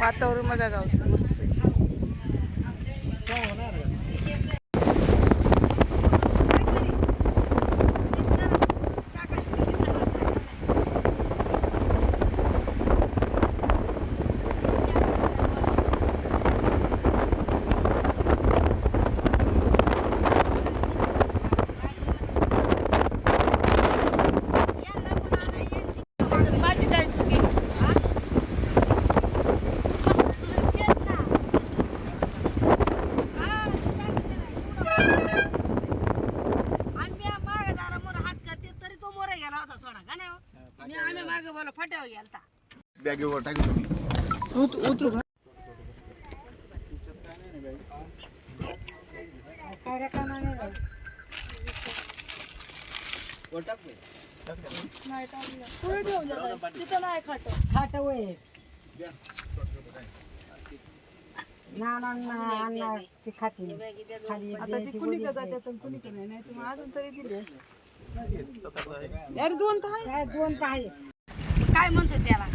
वातावरण बघा गावचं. मस्त आहे. माझी काय चुकी आम्ही मागे बोला फट्यावर गेलता. बॅगेवर टाकतो खाट वय ना ना ना अण्णा ते खातील खाली द्यायची कुणी बोली का द्यायची. जाते कुणी का नाही? नाही तुम्ही अजून तरी दिले. यार दोन तर आहे. काय दोन तर आहे. काय म्हणतो त्याला?